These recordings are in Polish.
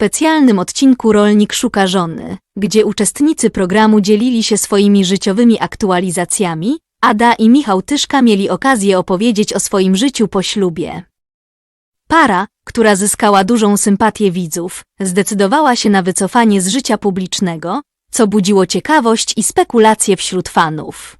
specjalnym odcinku Rolnik szuka żony, gdzie uczestnicy programu dzielili się swoimi życiowymi aktualizacjami, Ada i Michał Tyszka mieli okazję opowiedzieć o swoim życiu po ślubie. Para, która zyskała dużą sympatię widzów, zdecydowała się na wycofanie z życia publicznego, co budziło ciekawość i spekulacje wśród fanów.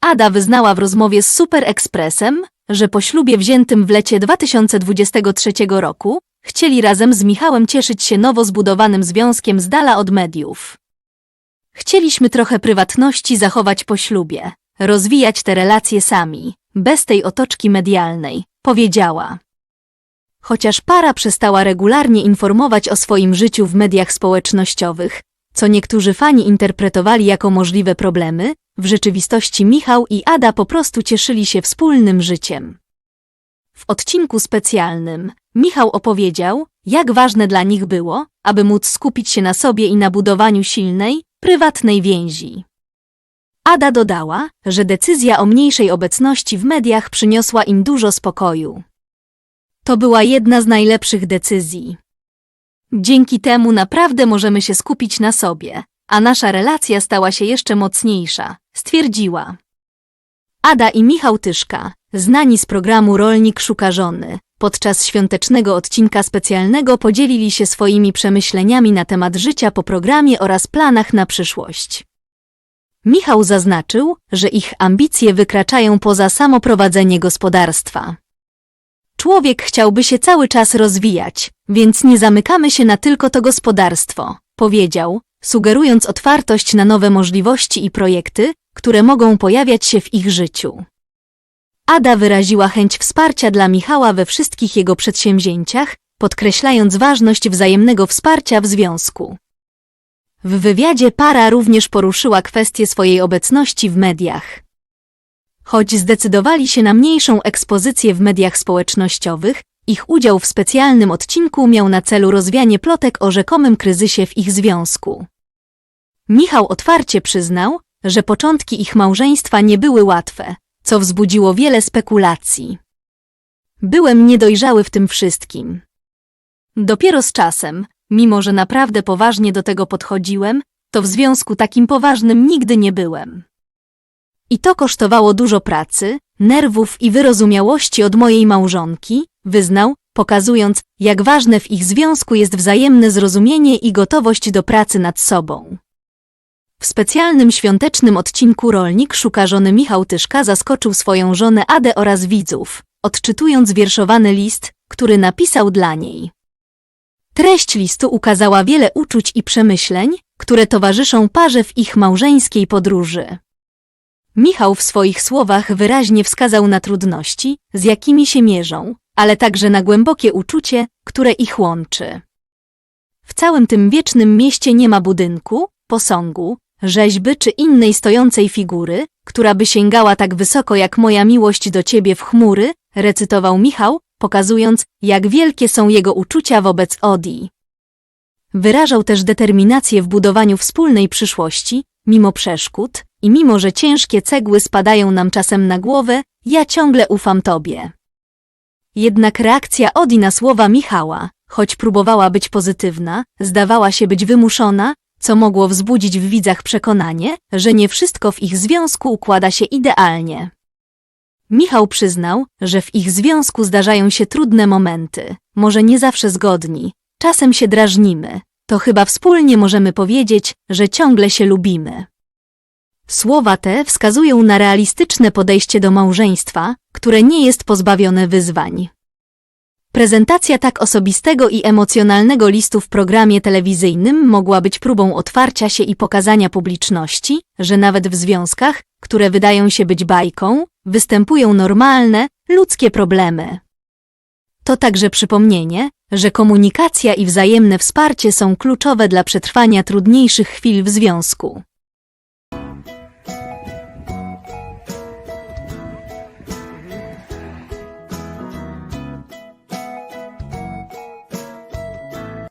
Ada wyznała w rozmowie z Super Expressem, że po ślubie wziętym w lecie 2023 roku chcieli razem z Michałem cieszyć się nowo zbudowanym związkiem z dala od mediów. Chcieliśmy trochę prywatności zachować po ślubie, rozwijać te relacje sami, bez tej otoczki medialnej, powiedziała. Chociaż para przestała regularnie informować o swoim życiu w mediach społecznościowych, co niektórzy fani interpretowali jako możliwe problemy, w rzeczywistości Michał i Ada po prostu cieszyli się wspólnym życiem. W odcinku specjalnym Michał opowiedział, jak ważne dla nich było, aby móc skupić się na sobie i na budowaniu silnej, prywatnej więzi. Ada dodała, że decyzja o mniejszej obecności w mediach przyniosła im dużo spokoju. To była jedna z najlepszych decyzji. Dzięki temu naprawdę możemy się skupić na sobie, a nasza relacja stała się jeszcze mocniejsza, stwierdziła. Ada i Michał Tyszka, znani z programu Rolnik szuka żony, podczas świątecznego odcinka specjalnego podzielili się swoimi przemyśleniami na temat życia po programie oraz planach na przyszłość. Michał zaznaczył, że ich ambicje wykraczają poza samo prowadzenie gospodarstwa. Człowiek chciałby się cały czas rozwijać, więc nie zamykamy się na tylko to gospodarstwo, powiedział, sugerując otwartość na nowe możliwości i projekty, które mogą pojawiać się w ich życiu. Ada wyraziła chęć wsparcia dla Michała we wszystkich jego przedsięwzięciach, podkreślając ważność wzajemnego wsparcia w związku. W wywiadzie para również poruszyła kwestię swojej obecności w mediach. Choć zdecydowali się na mniejszą ekspozycję w mediach społecznościowych, ich udział w specjalnym odcinku miał na celu rozwianie plotek o rzekomym kryzysie w ich związku. Michał otwarcie przyznał, że początki ich małżeństwa nie były łatwe, co wzbudziło wiele spekulacji. Byłem niedojrzały w tym wszystkim. Dopiero z czasem, mimo że naprawdę poważnie do tego podchodziłem, to w związku takim poważnym nigdy nie byłem. I to kosztowało dużo pracy, nerwów i wyrozumiałości od mojej małżonki, wyznał, pokazując, jak ważne w ich związku jest wzajemne zrozumienie i gotowość do pracy nad sobą. W specjalnym świątecznym odcinku Rolnik szuka żony Michał Tyszka zaskoczył swoją żonę Adę oraz widzów, odczytując wierszowany list, który napisał dla niej. Treść listu ukazała wiele uczuć i przemyśleń, które towarzyszą parze w ich małżeńskiej podróży. Michał w swoich słowach wyraźnie wskazał na trudności, z jakimi się mierzą, ale także na głębokie uczucie, które ich łączy. W całym tym wiecznym mieście nie ma budynku, posągu, rzeźby czy innej stojącej figury, która by sięgała tak wysoko jak moja miłość do ciebie w chmury, recytował Michał, pokazując, jak wielkie są jego uczucia wobec Odi. Wyrażał też determinację w budowaniu wspólnej przyszłości, mimo przeszkód, i mimo że ciężkie cegły spadają nam czasem na głowę, ja ciągle ufam tobie. Jednak reakcja Odi na słowa Michała, choć próbowała być pozytywna, zdawała się być wymuszona, co mogło wzbudzić w widzach przekonanie, że nie wszystko w ich związku układa się idealnie. Michał przyznał, że w ich związku zdarzają się trudne momenty, może nie zawsze zgodni, czasem się drażnimy, to chyba wspólnie możemy powiedzieć, że ciągle się lubimy. Słowa te wskazują na realistyczne podejście do małżeństwa, które nie jest pozbawione wyzwań. Prezentacja tak osobistego i emocjonalnego listu w programie telewizyjnym mogła być próbą otwarcia się i pokazania publiczności, że nawet w związkach, które wydają się być bajką, występują normalne, ludzkie problemy. To także przypomnienie, że komunikacja i wzajemne wsparcie są kluczowe dla przetrwania trudniejszych chwil w związku.